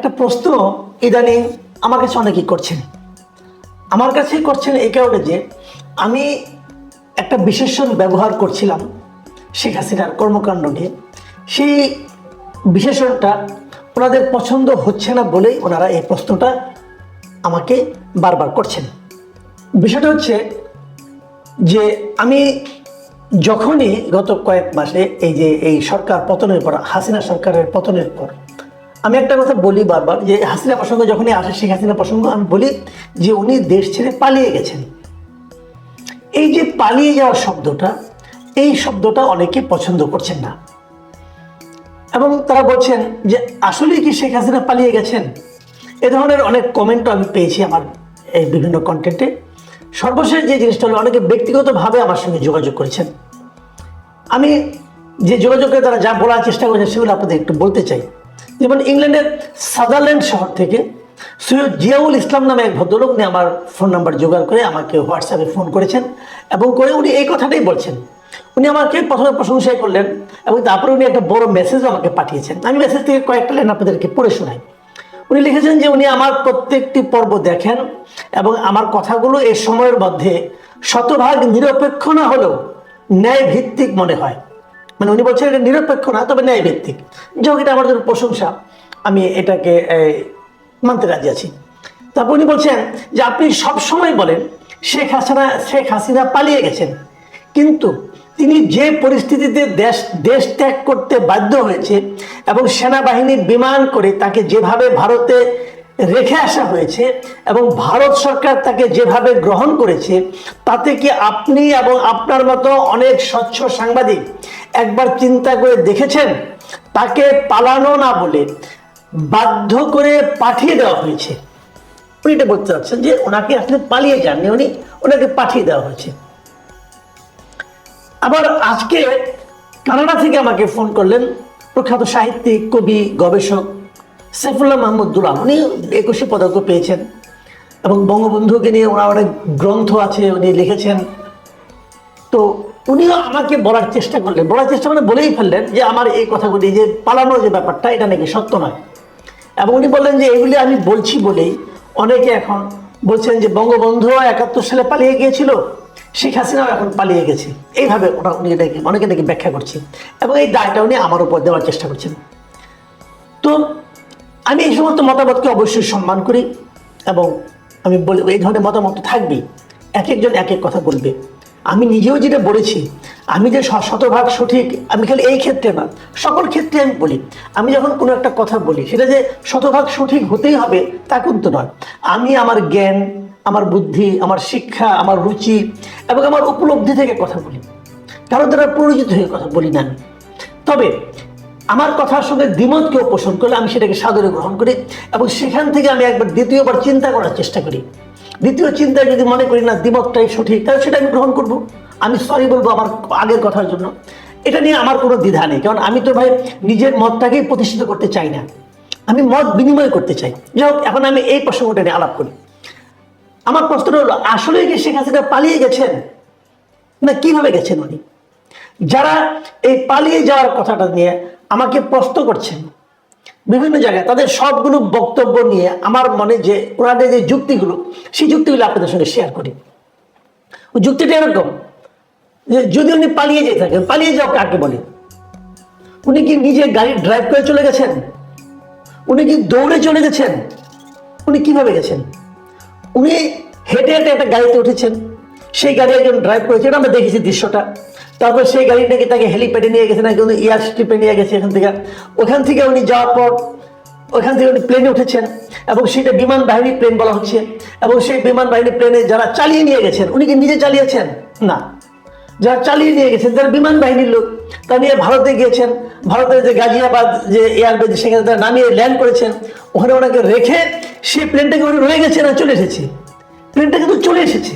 একটা প্রশ্ন ইদানিং আমার কাছে অনেকেই করছেন। আমার কাছে করছেন এই কারণে যে আমি একটা বিশেষণ ব্যবহার করছিলাম শেখ হাসিনার কর্মকাণ্ড নিয়ে। সেই বিশেষণটা ওনাদের পছন্দ হচ্ছে না বলেই ওনারা এই প্রশ্নটা আমাকে বারবার করছেন। বিষয়টা হচ্ছে যে আমি যখনই গত কয়েক মাসে এই যে এই সরকার পতনের পর, হাসিনা সরকারের পতনের পর আমি একটা কথা বলি বারবার, যে হাসিনা প্রসঙ্গ যখনই আসে, শেখ হাসিনা প্রসঙ্গ, আমি বলি যে উনি দেশ ছেড়ে পালিয়ে গেছেন। এই যে পালিয়ে যাওয়ার শব্দটা, এই শব্দটা অনেকে পছন্দ করছেন না। এবং তারা বলছেন যে আসলে কি শেখ হাসিনা পালিয়ে গেছেন? এ ধরনের অনেক কমেন্টও আমি পেয়েছি আমার এই বিভিন্ন কন্টেন্টে সর্বশেষ যে জিনিসটা হলো, অনেকে ব্যক্তিগতভাবে আমার সঙ্গে যোগাযোগ করেছেন। আমি যে যোগাযোগে তারা যা বলার চেষ্টা করেছেন সেগুলো আপনাদের একটু বলতে চাই। যেমন ইংল্যান্ডের সাদারল্যান্ড শহর থেকে সৈয়দ জিয়াউল ইসলাম নামে এক ভদ্রলোক উনি আমার ফোন নাম্বার জোগাড় করে আমাকে হোয়াটসঅ্যাপে ফোন করেছেন এবং করে উনি এই কথাটাই বলছেন। উনি আমাকে প্রথমে প্রশংসাই করলেন এবং তারপরে উনি একটা বড় মেসেজও আমাকে পাঠিয়েছেন। আমি মেসেজ থেকে কয়েকটা লাইন আপনাদেরকে পড়ে শোনাই। উনি লিখেছেন যে উনি আমার প্রত্যেকটি পর্ব দেখেন এবং আমার কথাগুলো এই সময়ের মধ্যে শতভাগ নিরপেক্ষ না হলেও ন্যায় ভিত্তিক মনে হয়। মানে উনি বলছেন এটা নিরপেক্ষ না, তবে ন্যায় ভিত্তিক হোক এটা আমার জন্য প্রশংসা। আমি এটাকে মানতে রাজি আছি। তারপর উনি বলছেন যে আপনি সবসময় বলেন, শেখ হাসিনা শেখ হাসিনা পালিয়ে গেছেন। কিন্তু তিনি যে পরিস্থিতিতে দেশ দেশ ত্যাগ করতে বাধ্য হয়েছে এবং সেনাবাহিনী বিমান করে তাকে যেভাবে ভারতে রেখে আসা হয়েছে এবং ভারত সরকার তাকে যেভাবে গ্রহণ করেছে, তাতে কি আপনি এবং আপনার মতো অনেক স্বচ্ছ সাংবাদিক একবার চিন্তা করে দেখেছেন? তাকে পালানো না বলে বাধ্য করে পাঠিয়ে দেওয়া হয়েছে। উনি এটা বলতে চাচ্ছেন যে ওনাকে আসলে পালিয়ে যাননি, উনি ওনাকে পাঠিয়ে দেওয়া হয়েছে। আবার আজকে কানাডা থেকে আমাকে ফোন করলেন প্রখ্যাত সাহিত্যিক, কবি, গবেষক সাইফুল্লাহ মাহমুদ দুলাম, উনি একুশে পদক পেয়েছেন। এবং বঙ্গবন্ধুকে নিয়ে ওনার অনেক গ্রন্থ আছে, উনি লিখেছেন। তো উনিও আমাকে বলার চেষ্টা করলেন। বলার চেষ্টা মানে বলেই ফেললেন যে আমার এই কথাগুলি, যে পালানোর যে ব্যাপারটা, এটা নাকি সত্য নয়। এবং উনি বললেন যে এগুলি আমি বলছি বলেই অনেকে এখন বলছেন যে বঙ্গবন্ধু একাত্তর সালে পালিয়ে গিয়েছিল, শেখ হাসিনাও এখন পালিয়ে গেছে। এইভাবে ওটা উনি নাকি, অনেকে নাকি ব্যাখ্যা করছে এবং এই দায়টা উনি আমার উপর দেওয়ার চেষ্টা করছেন। তো আমি এই সমস্ত মতামতকে অবশ্যই সম্মান করি এবং আমি বলি, এই ধরনের মতামত তো থাকবেই এক একজন এক এক কথা বলবে। আমি নিজেও যেটা বলেছি, আমি যে শতভাগ সঠিক, আমি খালি এই ক্ষেত্রে না, সকল ক্ষেত্রে আমি বলি। আমি যখন কোনো একটা কথা বলি, সেটা যে শতভাগ সঠিক হতেই হবে তা কিন্তু নয়। আমি আমার জ্ঞান, আমার বুদ্ধি, আমার শিক্ষা, আমার রুচি এবং আমার উপলব্ধি থেকে কথা বলি। কারণ দ্বারা পরিচিত হয়ে কথা বলি না তবে আমার কথার সঙ্গে দ্বিমত কেউ পোষণ করলে আমি সেটাকে সাদরে গ্রহণ করি এবং সেখান থেকে আমি একবার দ্বিতীয়বার চিন্তা করার চেষ্টা করি। দ্বিতীয় চিন্তায় যদি মনে করি না দ্বিমতটাই সঠিক, তাহলে সেটা আমি গ্রহণ করব। আমি সরি বলব আমার আগের কথার জন্য। এটা নিয়ে আমার কোনো দ্বিধা নেই, কারণ আমি তো ভাই নিজের মতটাকেই প্রতিষ্ঠিত করতে চাই না। আমি মত বিনিময় করতে চাই। যাই হোক, এখন আমি এই প্রসঙ্গটা নিয়ে আলাপ করি। আমার প্রশ্নটা হলো আসলে কি শেখ হাসিনা পালিয়ে গেছেন? না কীভাবে গেছেন উনি? যারা এই পালিয়ে যাওয়ার কথাটা নিয়ে আমাকে প্রশ্ন করছেন। বিভিন্ন জায়গায় তাদের সবগুলো বক্তব্য নিয়ে আমার মনে যে ওনাদের যে যুক্তিগুলো, সেই যুক্তিগুলো আপনাদের সঙ্গে শেয়ার করি। যুক্তিটা এরকম, যে যদি উনি পালিয়ে যেতে থাকেন, পালিয়ে যাও কাকে বলে? উনি কি নিজে গাড়ি ড্রাইভ করে চলে গেছেন? উনি কি দৌড়ে চলে গেছেন? উনি কীভাবে গেছেন? উনি হেঁটে হেঁটে একটা গাড়িতে উঠেছেন। সেই গাড়ি একজন ড্রাইভ করেছে, এটা আমরা দেখেছি দৃশ্যটা। তারপর সেই গাড়িটাকে তাকে হেলিপ্যাডে নিয়ে গেছে, নাকি উনি এয়ার স্ট্রিপে নিয়ে গেছে এখান থেকে। ওখান থেকে উনি যাওয়ার পর, ওখান থেকে উনি প্লেনে উঠেছেন এবং সেটা বিমান বাহিনী প্লেন বলা হচ্ছে। এবং সেই বিমান বাহিনী প্লেনে যারা চালিয়ে নিয়ে গেছেন, উনি কি নিজে চালিয়েছেন? না। যারা চালিয়ে নিয়ে গেছেন, যারা বিমান বাহিনীর লোক, তা নিয়ে ভারতে গিয়েছেন। ভারতের যে গাজিয়াবাদ যে এয়ারবেজ, সেখানে তারা নামিয়ে ল্যান্ড করেছেন। ওখানে ওনাকে রেখে সেই প্লেনটাকে ওখানে রয়ে গেছে না চলে এসেছে। প্লেনটা কিন্তু চলে এসেছে।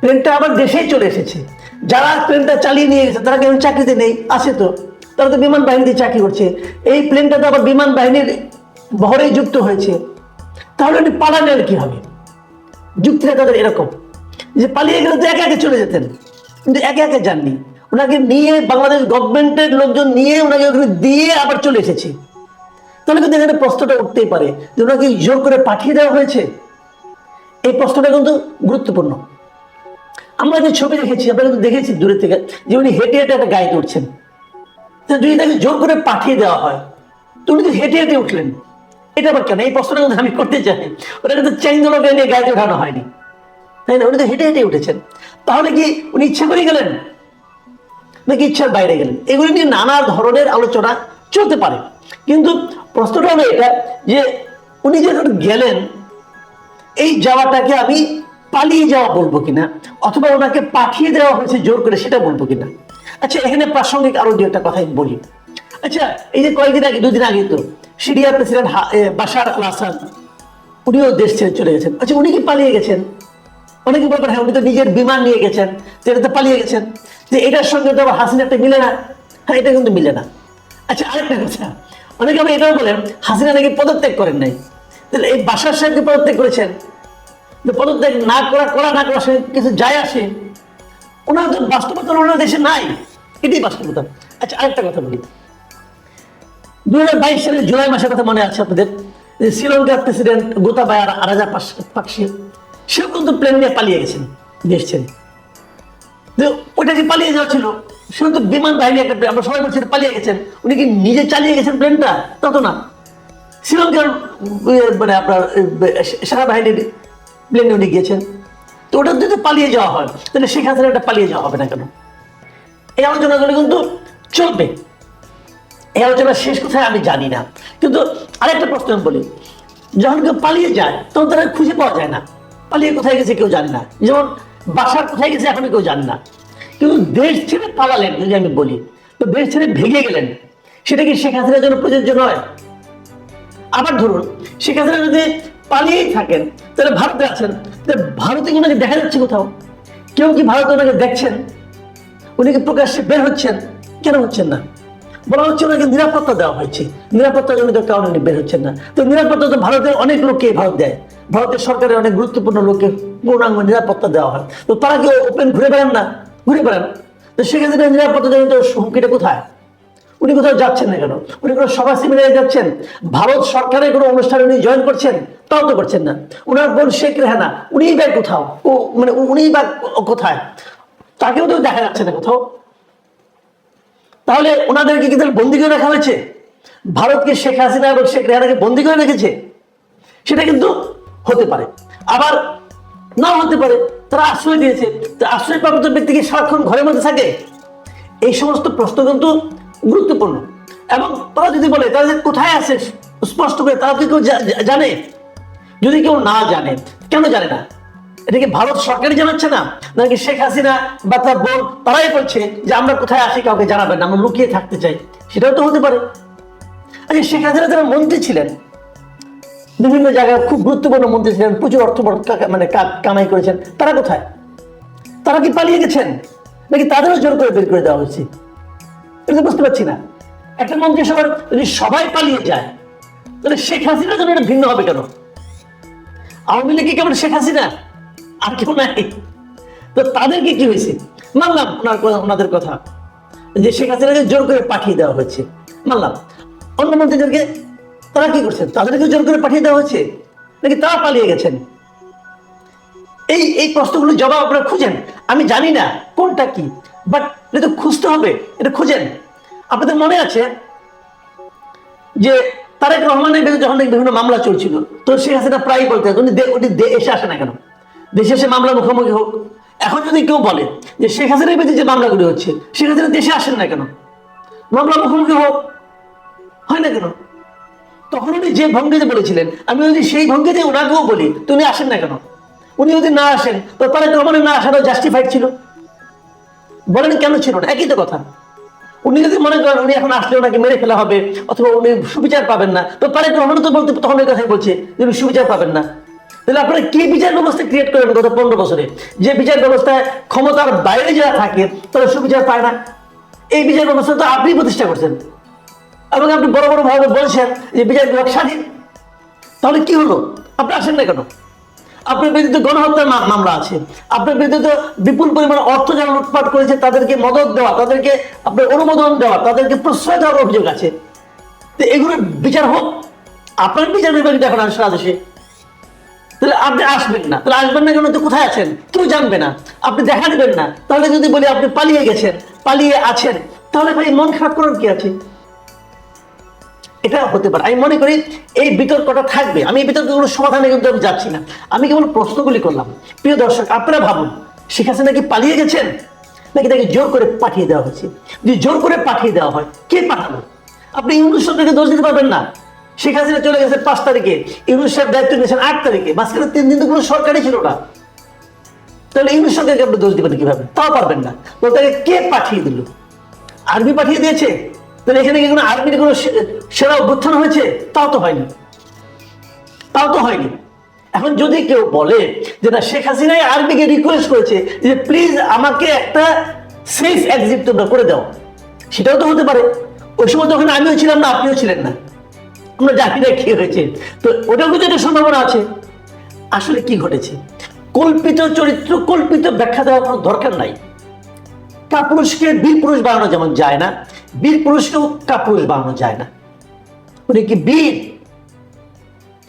প্লেনটা আবার দেশেই চলে এসেছে। যারা প্লেনটা চালিয়ে নিয়ে গেছে, তারা কেমন চাকরিতে নেই? আছে তো। তারা তো বিমান বাহিনীতে চাকরি করছে। এই প্লেনটা তো আবার বিমান বাহিনীর বহরেই যুক্ত হয়েছে। তাহলে উনি পালালেন কি হবে? যুক্তিটা তাদের এরকম। যে পালিয়ে গেলে তো একে একে চলে যেতেন। কিন্তু একে একে যাননি। ওনাকে নিয়ে বাংলাদেশ গভর্নমেন্টের লোকজন নিয়ে ওনাকে ওখানে দিয়ে আবার চলে এসেছে। তাহলে কিন্তু এখানে প্রশ্নটা উঠতেই পারে যে ওনাকে জোর করে পাঠিয়ে দেওয়া হয়েছে? এই প্রশ্নটা কিন্তু গুরুত্বপূর্ণ। আমরা যে ছবি দেখেছি আমরা কিন্তু দেখেছি দূরে থেকে, যে উনি হেঁটে হেঁটে একটা গায়ে উঠছেন। তো যদি তাকে জোর করে পাঠিয়ে দেওয়া হয়, তো উনি তো হেঁটে হেঁটে উঠলেন। এটা আবার কেন? এই প্রশ্নটা কিন্তু আমি করতে চাই। ওটা কিন্তু চেঞ্জলোকে নিয়ে গাড়িতে ওঠানো হয়নি। তাই না? উনি তো হেঁটে হেঁটে উঠেছেন। তাহলে কি উনি ইচ্ছা করে গেলেন? নাকি ইচ্ছার বাইরে গেলেন? এগুলি নিয়ে নানা ধরনের আলোচনা চলতে পারে। কিন্তু প্রশ্নটা হলো এটা যে উনি যখন গেলেন, এই যাওয়াটাকে আমি পালিয়ে যাওয়া বলব কিনা? অথবা ওনাকে পাঠিয়ে দেওয়া হয়েছে জোর করে সেটা বলব কিনা? আচ্ছা এখানে প্রাসঙ্গিক আরও দু একটা কথা আমি বলি। আচ্ছা এই যে কয়েকদিন আগে, দুদিন আগে তো সিরিয়ার প্রেসিডেন্ট বাশার আল আসাদ উনিও দেশ ছেড়ে চলে গেছেন। আচ্ছা উনি কি পালিয়ে গেছেন? অনেকে বলবেন হ্যাঁ উনি তো নিজের বিমান নিয়ে গেছেন সেটা তো পালিয়ে গেছেন। যে এটার সঙ্গে তো আবার হাসিনাটা মিলে না। হ্যাঁ এটা কিন্তু মিলে না। আচ্ছা আরেকটা কথা, অনেকে আবার এটাও বলেন, হাসিনা নাকি পদত্যাগ করেন নাই। তাহলে এই বাসার সাহেবকে পদত্যাগ করেছেন? যে পদত্যাগ না করা করা না করা কিছু যায় আসে। ওনার বাস্তবতা ওনার দেশে নাই। এটাই বাস্তবতা। আচ্ছা আরেকটা কথা বলি। দু হাজার বাইশ সালের জুলাই মাসের কথা মনে আছে আপনাদের? শ্রীলঙ্কার প্রেসিডেন্ট গোতাবায়া রাজা পাকসি সেও কিন্তু প্লেন নিয়ে পালিয়ে গেছেন দেশ ছেড়ে। ওটা যে পালিয়ে যাওয়া ছিল সে তো বিমান বাহিনী একটা আমরা সবাই বলছি পালিয়ে গেছেন। উনি কি নিজে চালিয়ে গেছেন প্লেনটা? তত না। শ্রীলঙ্কার উম, মানে আপনার সেনা বাহিনীর প্লেনে উনি গিয়েছেন। তো ওটা যদি পালিয়ে যাওয়া হয়, তাহলে শেখ হাসিনাটা পালিয়ে যাওয়া হবে না কেন? এই আলোচনাগুলো কিন্তু চলবে। এই আলোচনা শেষ কোথায় আমি জানি না। কিন্তু আরেকটা প্রশ্ন আমি বলি, যখন কেউ পালিয়ে যায়, তখন তারা খুঁজে পাওয়া যায় না। পালিয়ে কোথায় গেছে কেউ জানে না। যেমন বাসার কোথায় গেছে এখনও কেউ জানে না। কিন্তু দেশ ছেড়ে পালালেন, যদি আমি বলি, তো দেশ ছেড়ে ভেঙে গেলেন। সেটা কি শেখ হাসিনার জন্য প্রযোজ্য নয়? আবার ধরুন, শেখ হাসিনা যদি পালিয়েই থাকেন তাহলে ভারতে আছেন। ভারতে কি ওনাকে দেখা যাচ্ছে কোথাও? কেউ কি ভারতে ওনাকে দেখছেন? উনি কি প্রকাশ্যে বের হচ্ছেন? কেন হচ্ছেন না? বলা হচ্ছে ওনাকে নিরাপত্তা দেওয়া হয়েছে। নিরাপত্তার জন্য কারণে উনি বের হচ্ছেন না। তো নিরাপত্তা তো ভারতের অনেক লোককে ভারত দেয়। ভারতের সরকারের অনেক গুরুত্বপূর্ণ লোককে পূর্ণাঙ্গ নিরাপত্তা দেওয়া হয়। তো তারা কি ওপেন ঘুরে বেড়ান না? ঘুরে বেড়ান। তো সেক্ষেত্রে নিরাপত্তা জনিত হুমকিটা কোথায়? উনি কোথাও যাচ্ছেন না কেন? উনি কোনো সভা সেমিনারে যাচ্ছেন? ভারত সরকারের কোনো অনুষ্ঠানে উনি জয়েন করছেন? তাও তো করছেন না। উনার বোন শেখ রেহানা, উনিই বা কোথাও? ও মানে উনিই বা কোথায়? তাকেও তো দেখা যাচ্ছে না কোথাও। তাহলে ওনাদেরকে কি তাহলে বন্দি করে রাখা হয়েছে? ভারতকে শেখ হাসিনা এবং শেখ রেহানাকে বন্দি করে রেখেছে? সেটা কিন্তু হতে পারে। আবার নাও হতে পারে। তারা আশ্রয় দিয়েছে। আশ্রয় প্রাপ্ত ব্যক্তিকে সারাক্ষণ ঘরের মধ্যে থাকে। এই সমস্ত প্রশ্ন কিন্তু গুরুত্বপূর্ণ। এবং তারা যদি বলে তারা কোথায় আছে? স্পষ্ট করে তারা কি কেউ জানে, যদি কেউ না জানে, কেন জানে না? এটা কি ভারত সরকারই জানাচ্ছে না? নাকি শেখ হাসিনা বা তার বোন তারাই বলছে যে, আমরা কোথায় আছি, কাউকে জানাবেন না, আমরা লুকিয়ে থাকতে চাই সেটাও তো হতে পারে। আচ্ছা শেখ হাসিনা যারা মন্ত্রী ছিলেন, বিভিন্ন জায়গায় খুব গুরুত্বপূর্ণ মন্ত্রী ছিলেন, প্রচুর অর্থ মানে কামাই করেছেন, তারা কোথায়? তারা কি পালিয়ে গেছেন? নাকি তাদেরও জোর করে বের করে দেওয়া হয়েছে? এটা বুঝতে পারছি না। একটা মন্ত্রিসভার যদি সবাই পালিয়ে যায়, তাহলে শেখ হাসিনার জন্য এটা ভিন্ন হবে কেন? আওয়ামী লীগ কেমন শেখ হাসিনা? আর কেউ নাই। তো তাদেরকে কি হয়েছে? মানলাম ওনার ওনাদের কথা, যে শেখ হাসিনাকে জোর করে পাঠিয়ে দেওয়া হয়েছে। মানলাম। অন্য মন্ত্রীদেরকে তারা কি করছেন তাদেরকে জোর করে পাঠিয়ে দেওয়া হয়েছে? নাকি তারা পালিয়ে গেছেন? এই এই প্রশ্নগুলো জবাব আপনারা খুঁজেন। আমি জানি না কোনটা কি বাট এটা তো খুঁজতে হবে, এটা খুঁজেন। আপনাদের মনে আছে যে তারেক রহমানের বিরুদ্ধে যখন বিভিন্ন মামলা চলছিল, তো শেখ হাসিনা প্রায় বলতে উনি উনি এসে আসে না কেন? দেশে এসে মামলা মুখোমুখি হোক। এখন যদি কেউ বলে যে শেখ হাসিনার বিরুদ্ধে যে মামলাগুলি হচ্ছে, শেখ হাসিনা দেশে আসেন না কেন? মামলা মুখোমুখি হোক, হয় না কেন? তখন উনি যে ভঙ্গিতে বলেছিলেন, আমি যদি সেই ভঙ্গিতে ওনাকেও বলি তো উনি আসেন না কেন? উনি যদি না আসেন, তো তারেক রহমানের না আসাটাও জাস্টিফাইড ছিল। বলেন কেন ছিল না? একই তো কথা। উনি যদি মনে করেন উনি এখন আসলে ওনাকে মেরে ফেলা হবে, অথবা উনি সুবিচার পাবেন না, তো তারেক রহমান তো বলতে তখন ওই কথাই বলছে যে উনি সুবিচার পাবেন না। তাহলে আপনারা কি বিচার ব্যবস্থা ক্রিয়েট করেন গত পনেরো বছরে? যে বিচার ব্যবস্থায় ক্ষমতার বাইরে যারা থাকে, তারা সুবিচার পায় না। এই বিচার ব্যবস্থা তো আপনি প্রতিষ্ঠা করছেন। এবং আপনি বড় বড় ভাবে বলছেন যে বিচার বিভাগ স্বাধীন। তাহলে কি হলো? আপনি আসেন না কেন? আপনার বিরুদ্ধে গণহত্যার মামলা আছে। আপনার বিরুদ্ধে বিপুল পরিমাণ অর্থ যারা লুটপাট করেছে, তাদেরকে মদত দেওয়া, তাদেরকে আপনার অনুমোদন দেওয়া, তাদেরকে প্রশ্রয় দেওয়ার অভিযোগ আছে। তো এগুলো বিচার হোক। আপনার বিচার বিভাগ এখন আসলে আদেশে তাহলে আপনি আসবেন না। তাহলে আসবেন না কেন? তো কোথায় আছেন? কেউ জানবে না। আপনি দেখা দেবেন না। তাহলে যদি বলি আপনি পালিয়ে গেছেন, পালিয়ে আছেন, তাহলে ভাই মন খারাপ করার কি আছে? এটা হতে পারে। আমি মনে করি এই বিতর্কটা থাকবে। আমি এই বিতর্কগুলো সমাধানে কিন্তু আমি যাচ্ছি না। আমি কেবল প্রশ্নগুলি করলাম। প্রিয় দর্শক, আপনারা ভাবুন, শেখ হাসিনা কি পালিয়ে গেছেন? নাকি তাকে জোর করে পাঠিয়ে দেওয়া হয়েছে? যদি জোর করে পাঠিয়ে দেওয়া হয়, কে পাঠালো আপনি ইংলিশ সরকারকে দোষ দিতে পারবেন না। শেখ হাসিনা চলে গেছে পাঁচ তারিখে। ইউনুস সাহেব দায়িত্ব নিয়েছেন আট তারিখে। মাঝখানে তিন দিন তো কোনো সরকারই ছিল না। তাহলে ইংলিশ সরকারকে আপনি দোষ দিবেন কীভাবে? তাও পারবেন না। তো তাকে কে পাঠিয়ে দিল? আর্মি পাঠিয়ে দিয়েছে? তাহলে এখানে কি কোনো আর্মির কোনো সেরা অভ্যুত্থান হয়েছে? তাও তো হয়নি। তাও তো হয়নি। এখন যদি কেউ বলে যে না, শেখ হাসিনাই আর্মিকে রিকোয়েস্ট করেছে যে প্লিজ আমাকে একটা সেফ এক্সিট তোমরা করে দাও। সেটাও তো হতে পারে। ওই সময় তখন আমিও ছিলাম না, আপনিও ছিলেন না। আমরা জানি না কি হয়েছে। তো ওটাও কিন্তু একটা সম্ভাবনা আছে। আসলে কি ঘটেছে? কল্পিত চরিত্র, কল্পিত ব্যাখ্যা দেওয়ার কোনো দরকার নাই। কাপুরুষকে বীর পুরুষ বানানো যেমন যায় না, বীর পুরুষকেও কাপুরুষ বানানো যায় না। উনি কি বীর?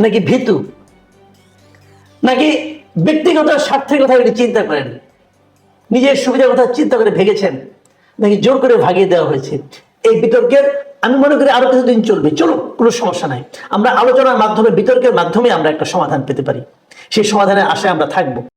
নাকি ভীতু? নাকি ব্যক্তিগত স্বার্থের কথা উনি চিন্তা করেন? নিজের সুবিধার কথা চিন্তা করে ভেগেছেন? নাকি জোর করে ভাগিয়ে দেওয়া হয়েছে? এই বিতর্কের, আমি মনে করি আরও কিছুদিন চলবে। চলো কোনো সমস্যা নাই। আমরা আলোচনার মাধ্যমে, বিতর্কের মাধ্যমে আমরা একটা সমাধান পেতে পারি। সেই সমাধানের আশায় আমরা থাকব।